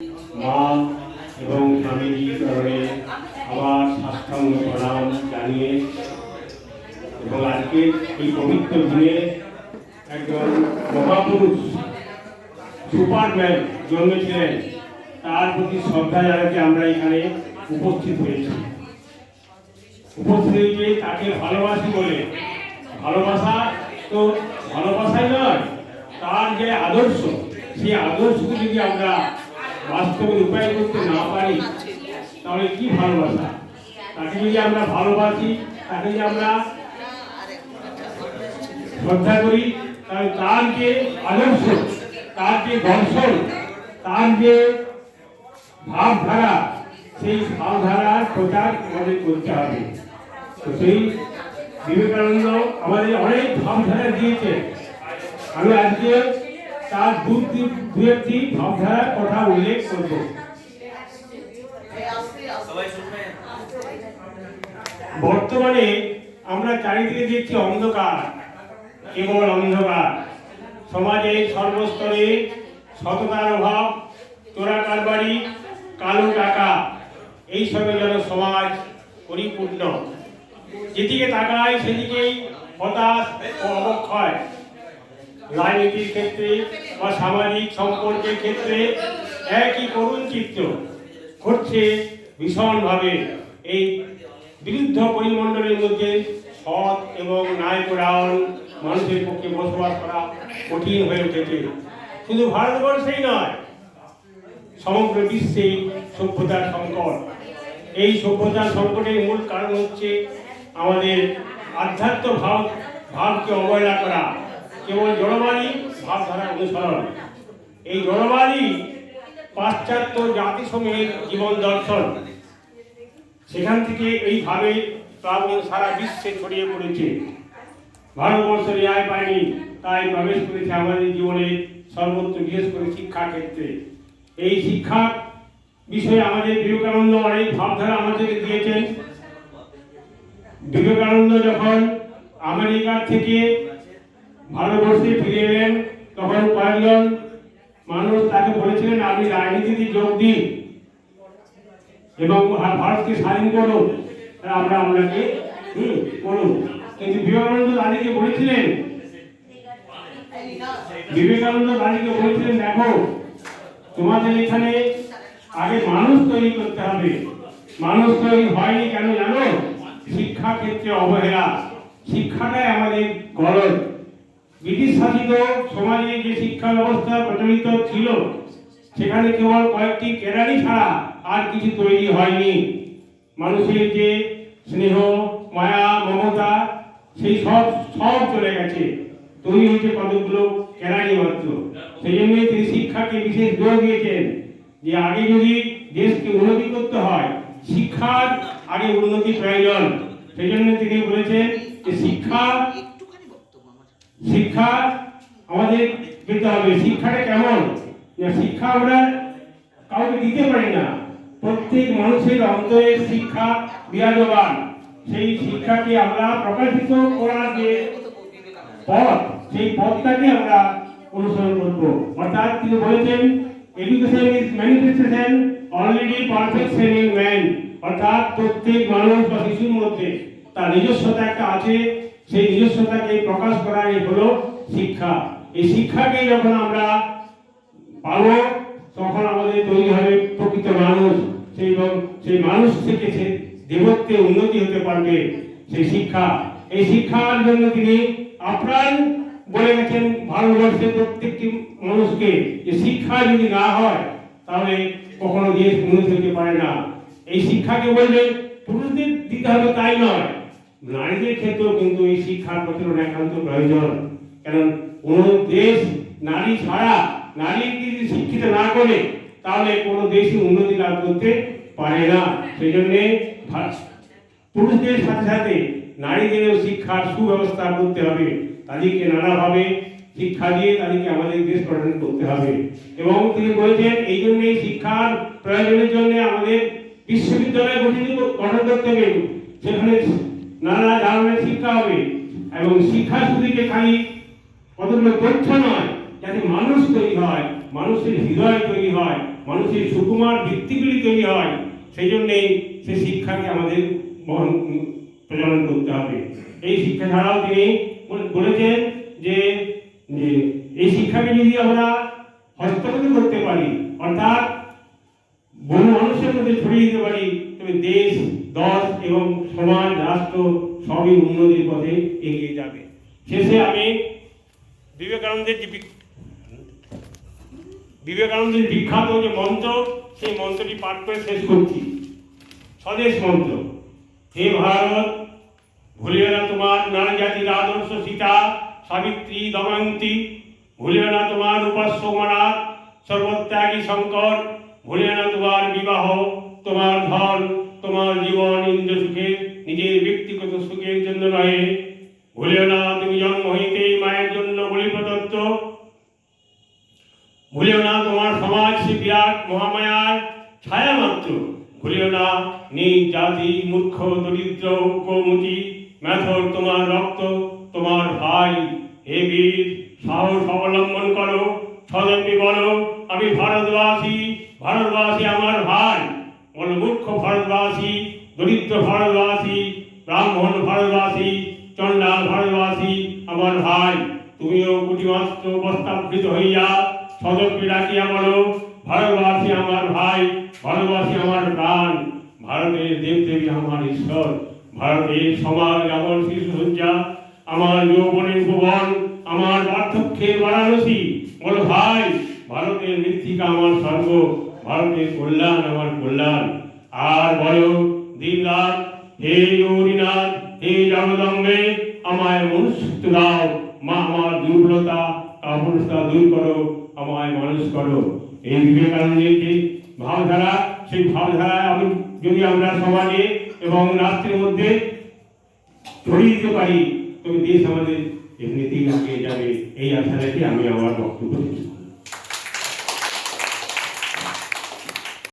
মা এবং স্বামীজির চরণে আবার সাষ্টাঙ্গ প্রণাম জানিয়ে এবং আজকে এই পবিত্র দিনে একজন মহাপুরুষ, সুপারম্যান জন্মেছিলেন তার প্রতি শ্রদ্ধা জানাতে আমরা এখানে উপস্থিত হয়েছি। উপস্থিত হয়েছে তাকে ভালোবাসি বলে। ভালোবাসা তো ভালোবাসাই নয়, তার যে আদর্শ, সেই আদর্শকে যদি আমরা বাস্তবে রূপায়ণ করতে না পারি, তাহলে কি ভালোবাসা? তাকে যদি আমরা ভালোবাসি, তাকে যদি আমরা শ্রদ্ধা করি, তাহলে তার যে আদর্শ, তার যে দর্শন, তার যে ভাবধারা, সেই ভাবধারার প্রচার আমাদের করতে হবে। তো সেই বিবেকানন্দ আমাদের অনেক ভাবধারা দিয়েছে আমি আজকে তার দু একটি ভাবধারার কথা উল্লেখ করব। বর্তমানে আমরা চারিদিকে দেখছি অন্ধকার, কেবল অন্ধকার। সমাজে সর্বস্তরে সততার অভাব চোরা কারবারি কালো টাকা, এই সবে যেন সমাজ পরিপূর্ণ। যেদিকে তাকায় সেদিকেই হতাশ ও অবক্ষয়। রাজনীতির ক্ষেত্রে বা সামাজিক সম্পর্কের ক্ষেত্রে একই করুণ চিত্র ঘটছে ভীষণভাবে। এই বিরুদ্ধ পরিমণ্ডলের মধ্যে সৎ এবং ন্যায়পরায়ণ মানুষের পক্ষে বসবাস করা কঠিন হয়ে উঠেছে। শুধু ভারতবর্ষেই নয়, সমগ্র বিশ্বে সভ্যতার সংকট। এই সভ্যতার সংকটের মূল কারণ হচ্ছে আমাদের আধ্যাত্ম ভাব, ভাবকে অবহেলা করা। কেবল জড়বাদী ভাবধারা অনুসরণ। এই জড়বাদী পাশ্চাত্য জাতিসমূহের জীবন দর্শন। সেখান থেকে এইভাবে প্লাবন সারা বিশ্বে ছড়িয়ে পড়েছে। ভারতবর্ষ রেহাই পায়নি, তাই প্রবেশ করেছে আমাদের জীবনে সর্বত্র, বিশেষ করে শিক্ষা ক্ষেত্রে এই শিক্ষা বিষয়ে আমাদের বিবেকানন্দ অনেক ভাবধারা আমাদেরকে দিয়েছেন। বিবেকানন্দ যখন আমেরিকা থেকে ভারতবর্ষে ফিরে এলেন তখন কয়েকজন মানুষ তাকে বলেছিলেন আপনি রাজনীতিতে যোগ দিন এবং ভারতকে স্বাধীন করুন। আমরা আপনাকে হুম, করুন। কিন্তু বিবেকানন্দ তাদেরকে বলেছিলেন বিবেকানন্দ তাদেরকে বলেছিলেন দেখো তোমাদের এখানে আগে মানুষ তৈরি করতে হবে। মানুষ তৈরি হয়নি কেন জানো? শিক্ষা ক্ষেত্রে অবহেলা। শিক্ষাটাই আমাদের গরজ ব্রিটিশ শাসিত সমাজে যে শিক্ষা ব্যবস্থা প্রচলিত ছিল, সেখানে কেবল কয়েকটি কেরানি ছাড়া আর কিছু তৈরি হয়নি। মানুষের যে স্নেহ, মায়া, মমতা, সেই সব সব চলে গেছে। তৈরি হয়েছে কতগুলো কেরানি মাত্র। সেই জন্যই তিনি শিক্ষাকে বিশেষ জোর দিয়েছেন যে আগে যদি দেশকে উন্নতি করতে হয়, শিক্ষার আগে উন্নতি প্রয়োজন। সেই জন্য তিনি বলেছেন যে শিক্ষা শিক্ষা আমাদের পেতে হবে। শিক্ষাটা কেমন? যে শিক্ষা আমরা কাউকে দিতে পারি না। প্রত্যেক মানুষের অন্তরে শিক্ষা বিরাজমান। সেই শিক্ষাকে আমরা প্রকাশিত করার যে পথ, সেই পথটাকে আমরা অনুসরণ করব। অর্থাৎ তিনি বলেছেন education is manifestation already perfection in man অর্থাৎ প্রত্যেক মানুষ বা শিশুর মধ্যে তার নিজস্বতা একটা আছে। সেই নিজস্বতাকে প্রকাশ করাই হলো শিক্ষা। এই শিক্ষাকে যখন আমরা পাবো, তখন আমাদের তৈরি হবে প্রকৃত মানুষ। সেই সেই মানুষ থেকে সে দেবত্বে উন্নতি হতে পারবে সেই শিক্ষা। এই শিক্ষার জন্য তিনি আপ্রাণ বলে গেছেন ভারতবর্ষের প্রত্যেকটি মানুষকে যে শিক্ষা যদি না হয়, তাহলে কখনো দেশ উন্নতি হতে পারে না। এই শিক্ষাকে বললে পুরুষদের দিতে হবে তাই নয়। নারীদের ক্ষেত্রেও কিন্তু এই শিক্ষার প্রচলন একান্ত প্রয়োজন। কারণ কোন দেশ নারী ছাড়া নারীকে যদি শিক্ষিত না করে, তাহলে কোনো দেশই উন্নতি লাভ করতে পারে না। সেই জন্যে পুরুষদের সাথে সাথে নারীদেরও শিক্ষার সুব্যবস্থা করতে হবে। তাদেরকে নানাভাবে শিক্ষা দিয়ে তাদেরকে আমাদের দেশ গঠন করতে হবে। এবং তিনি বলেছেন, এই জন্য শিক্ষার প্রয়োজনের জন্য আমাদের বিশ্ববিদ্যালয় গঠিত, গঠন করতে হবে। সেখানে নানা ধরনের শিক্ষা হবে। এবং শিক্ষা শুধু যে খালি কতগুলো তথ্য নয়, যাতে মানুষ তৈরি হয়, মানুষের হৃদয় তৈরি হয়, মানুষের সুকুমার ভিত্তিগুলি তৈরি হয় সেই জন্যেই সে শিক্ষাকে আমাদের বহন প্রচলন করতে হবে। এই শিক্ষা ছাড়াও তিনি বলেছেন যে এই শিক্ষাকে যদি আমরা হস্তগত করতে পারি অর্থাৎ বহু মানুষের মধ্যে ছড়িয়ে দিতে পারি তবে দেশ দশ এবং সমাজ রাষ্ট্র সবই উন্নতির পথে এগিয়ে যাবে। শেষে আমি বিবেকানন্দের যে বিবেকানন্দের বিখ্যাত যে মন্ত্র, সেই মন্ত্রটি পাঠ করে শেষ করছি। স্বদেশ মন্ত্র, হে ভারত, ভুলিও না তোমার নারী জাতির আদর্শ সীতা, সাবিত্রী দময়ন্তী। ভুলিও না তোমার উপাস্য মানাত সর্বত্যাগী শঙ্কর। ভুলিও না তোমার বিবাহ, তোমার ধন, তোমার জীবন ইন্দ্র সুখের নিজের ব্যক্তিগত সুখের জন্য নয় ভুলিও না তুমি জন্ম হইতেই মায়ের জন্য বলি প্রদত্ত। ভুলিও না তোমার সমাজ সে বিরাট মহামায়ার ছায়া মাত্র ভুলিও না নিজ জাতি, মূর্খ, দরিদ্র কৌমুচি মেথর তোমার রক্ত, তোমার ভাই। হে বীর, সাহস অবলম্বন করো। সদম্বি বলো, আমি ভারতবাসী ভারতবাসী আমার ভাই। মূর্খ ভারতবাসী, দরিদ্র ভারতবাসী ব্রাহ্মণ ভারতবাসী, চণ্ডাল ভারতবাসী, আমার ভাই, তুমিও কুটিমাত্র বস্তাবৃত হইয়া সদস্য ডাকিয়া বলো, ভারতবাসী আমার ভাই, ভারতবাসী আমার প্রাণ, ভারতের দেবদেবী আমার ঈশ্বর, ভারতের সমাজ আমার শিশু সজ্জা আমার যৌবনের ভুবন, আমার পার্থক্যের বারাণসী, বলো ভাই, ভারতের মৃত্তিকা আমার স্বর্গ, ভারতের কল্যাণ আমার কল্যাণ। আর বলো দিন রাত হে গৌরীনাথ, হে জগদম্বে, আমায় মনুষ্যত্ব দাও। মা, আমার দুর্বলতা কাপুরতা দূর করো, আমায় মানুষ করো। এই বিবেকানন্দের যে ভাবধারা, সেই ভাবধারায় আমি যদি আমরা সমাজে এবং রাষ্ট্রের মধ্যে ছড়িয়ে দিতে পারি, তবে দেশ আমাদের এমনিতেই এগিয়ে যাবে। এই আশা রেখে আমি আমার বক্তব্য।